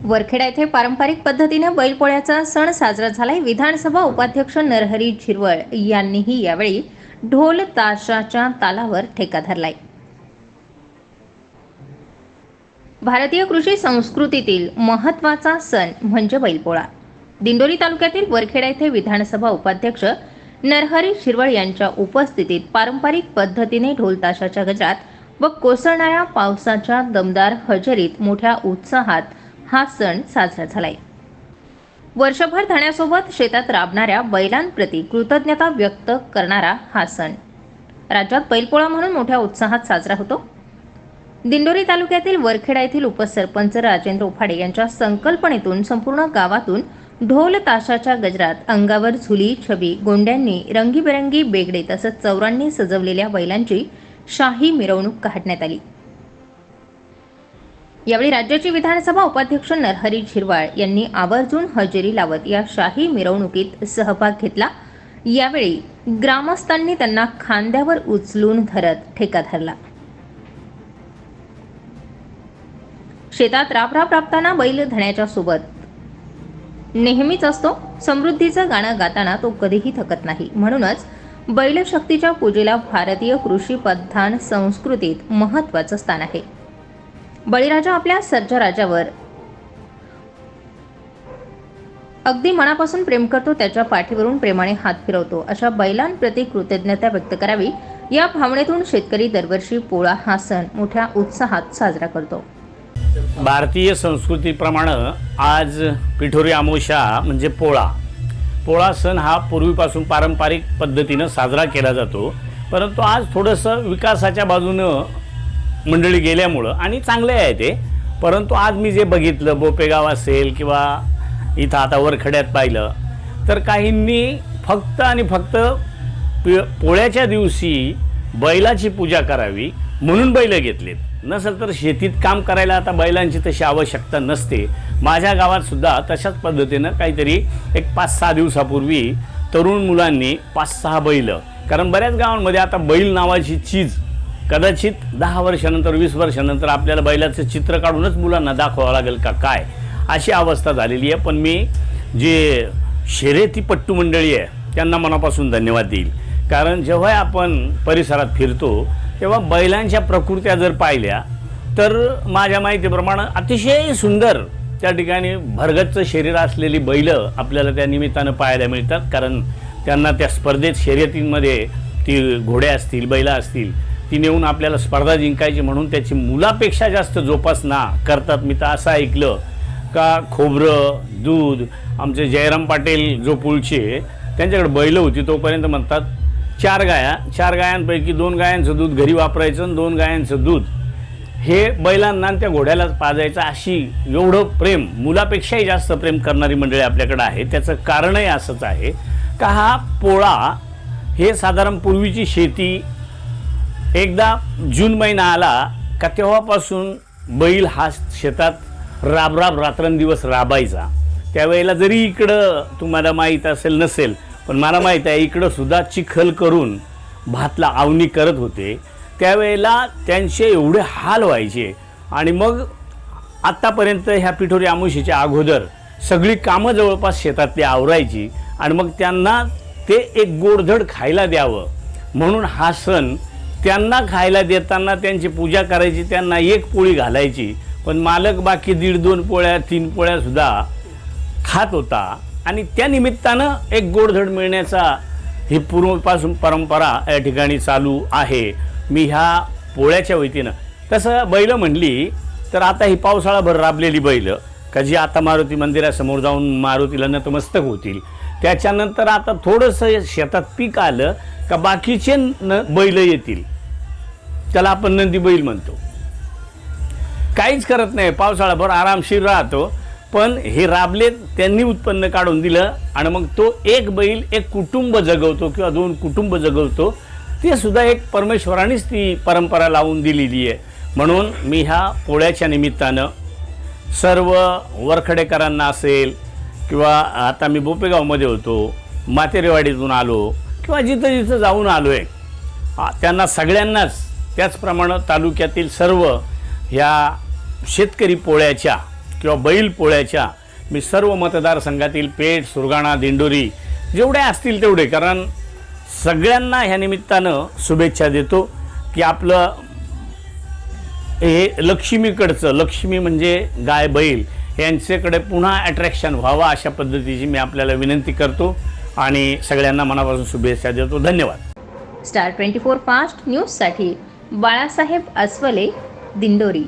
वरखेडा येथे पारंपरिक पद्धतीने बैलपोळ्याचा सण साजरा झालाय. विधानसभा उपाध्यक्ष नरहरी झिरवळ यांनीही यावेळी ढोल ताशाच्या तालावर ठेका धरलाय. भारतीय कृषी संस्कृतीतील महत्त्वाचा सण म्हणजे बैलपोळा. दिंडोरी तालुक्यातील वरखेडा येथे विधानसभा उपाध्यक्ष नरहरी शिरवळ यांच्या उपस्थितीत पारंपरिक पद्धतीने ढोल ताशाच्या गजरात व कोसळणाऱ्या पावसाच्या दमदार हजेरीत मोठ्या उत्साहात हा सण साजरा झालाय. वर्षभर धण्यासोबत शेतात राबणाऱ्या बैलांप्रती कृतज्ञता व्यक्त करणारा हा सण. राज्यात बैलपोळा म्हणून मोठ्या उत्साहात साजरा होतो. दिंडोरी तालुक्यातील वरखेडा येथील उपसरपंच राजेंद्र उफाडे यांच्या संकल्पनेतून संपूर्ण गावातून ढोल ताशाच्या गजरात अंगावर झुली छबी गोंड्यांनी रंगीबेरंगी बेगडे तसंच चौरांनी सजवलेल्या बैलांची शाही मिरवणूक काढण्यात आली. यावेळी राज्याचे विधानसभा उपाध्यक्ष नरहरी झिरवाळ यांनी आवर्जून हजेरी लावत या शाही मिरवणुकीत सहभाग घेतला. यावेळी ग्रामस्थांनी त्यांना खांद्यावर उचलून धरत ठेका धरला. शेतात राब राब राबताना बैल धण्याच्या सोबत नेहमीच असतो. समृद्धीचं गाणं गाताना तो कधीही थकत नाही. म्हणूनच बैलशक्तीच्या पूजेला भारतीय कृषी प्रधान संस्कृतीत महत्वाचं स्थान आहे. बळीराजा आपल्या सर्जराजावर अगदी मनापासून प्रेम करतो त्याच्या पाठीवरून प्रेमाने हात फिरवतो. अशा बैलांप्रती कृतज्ञता व्यक्त करावी. या भावनेतून शेतकरी दरवर्षी पोळा हा सण मोठ्या उत्साहात साजरा करतो. भारतीय संस्कृतीप्रमाणे आज पिठोरी आमोशा म्हणजे पोळा. पोळा सण हा पूर्वीपासून पारंपरिक पद्धतीनं साजरा केला जातो. परंतु आज थोडंसं विकासाच्या बाजूनं मंडळी गेल्यामुळं आणि चांगले आहे ते. परंतु आज मी जे बघितलं बोपेगाव असेल किंवा इथं आता वरखड्यात पाहिलं तर काहींनी फक्त आणि फक्त पि पोळ्याच्या दिवशी बैलाची पूजा करावी म्हणून बैल घेतलेत. नसेल तर शेतीत काम करायला आता बैलांची तशी आवश्यकता नसते. माझ्या गावात सुद्धा तशाच पद्धतीनं काहीतरी एक पाच सहा दिवसापूर्वी तरुण मुलांनी पाच सहा बैल कारण बऱ्याच गावांमध्ये आता बैल नावाची चीज कदाचित दहा वर्षानंतर वीस वर्षानंतर आपल्याला बैलाचं चित्र काढूनच मुलांना दाखवावं लागेल का काय? अशी अवस्था झालेली आहे. पण मी जे शर्यती पट्टू मंडळी आहे त्यांना मनापासून धन्यवाद देईल. कारण जेव्हा आपण परिसरात फिरतो तेव्हा बैलांच्या प्रकृत्या जर पाहिल्या तर माझ्या माहितीप्रमाणे अतिशय सुंदर त्या ठिकाणी भरगतचं शरीर असलेली बैलं आपल्याला त्या निमित्तानं पाहायला मिळतात. कारण त्यांना त्या स्पर्धेत शर्यतींमध्ये ती घोड्या असतील बैला असतील ती नेऊन आपल्याला स्पर्धा जिंकायची म्हणून त्याची मुलापेक्षा जास्त जोपासना करतात. मी तर असं ऐकलं. का खोबरं दूध आमचे जयराम पाटील जो पुळचे त्यांच्याकडे बैलं होती तोपर्यंत म्हणतात चार गाया चार गायांपैकी दोन गायांचं दूध घरी वापरायचं आणि दोन गायांचं दूध. हे बैलांना आणि त्या घोड्यालाच पाजायचं अशी एवढं प्रेम मुलापेक्षाही जास्त प्रेम करणारी मंडळी आपल्याकडे आहे. त्याचं कारणही असंच आहे. का हा पोळा हे साधारण पूर्वीची शेती एकदा जून महिना आला का तेव्हापासून बैल हा शेतात राबराब रात्रंदिवस राबायचा. त्यावेळेला जरी इकडं तुम्हाला माहीत असेल नसेल पण मला माहीत आहे इकडं सुद्धा चिखल करून भातला आवनी करत होते. त्यावेळेला त्यांचे एवढे हाल व्हायचे. आणि मग आत्तापर्यंत ह्या पिठोरी आमुशीच्या अगोदर सगळी कामं जवळपास शेतातली आवरायची आणि मग त्यांना ते एक गोडधड खायला द्यावं. म्हणून हा सण त्यांना खायला देताना त्यांची पूजा करायची त्यांना एक पोळी घालायची. पण मालक बाकी दीड दोन पोळ्या तीन पोळ्यासुद्धा खात होता. आणि त्या निमित्तानं एक गोडधड मिळण्याचा ही पूर्वपासून परंपरा या ठिकाणी चालू आहे. मी ह्या पोळ्याच्या वतीनं तसं बैलं म्हणली तर आता ही पावसाळाभर राबलेली बैलं का जी आता मारुती मंदिरासमोर जाऊन मारुतीला नतमस्तक होतील. त्याच्यानंतर आता थोडंसं शेतात पीक आलं का बाकीचे न बैल येतील. त्याला आपण नंदी बैल म्हणतो. काहीच करत नाही. पावसाळाभर आरामशीर राहतो. पण हे राबले त्यांनी उत्पन्न काढून दिलं आणि मग तो एक बैल एक कुटुंब जगवतो किंवा दोन कुटुंब जगवतो. ते सुद्धा एक परमेश्वरानेच ती परंपरा लावून दिलेली आहे. म्हणून मी ह्या पोळ्याच्या निमित्तानं सर्व वरखडेकरांना असेल किंवा आता मी बोपेगावमध्ये होतो मातेरेवाडीतून आलो किंवा जिथं जिथं जाऊन आलो आहे त्यांना सगळ्यांनाच त्याचप्रमाणे तालुक्यातील सर्व ह्या शेतकरी पोळ्याच्या किंवा बैल पोळ्याच्या मी सर्व मतदारसंघातील पेठ सुरगाणा दिंडोरी जेवढे असतील तेवढे कारण सगळ्यांना ह्या निमित्तानं शुभेच्छा देतो की आपलं हे लक्ष्मीकडचं लक्ष्मी म्हणजे गाय बैल यांच्याकडे पुन्हा अट्रॅक्शन व्हावं अशा पद्धतीची मी आपल्याला विनंती करतो. आणि सगळ्यांना मनापासून शुभेच्छा देतो. धन्यवाद. स्टार ट्वेंटी फोर फास्ट न्यूजसाठी बाळासाहेब अस्वले दिंडोरी.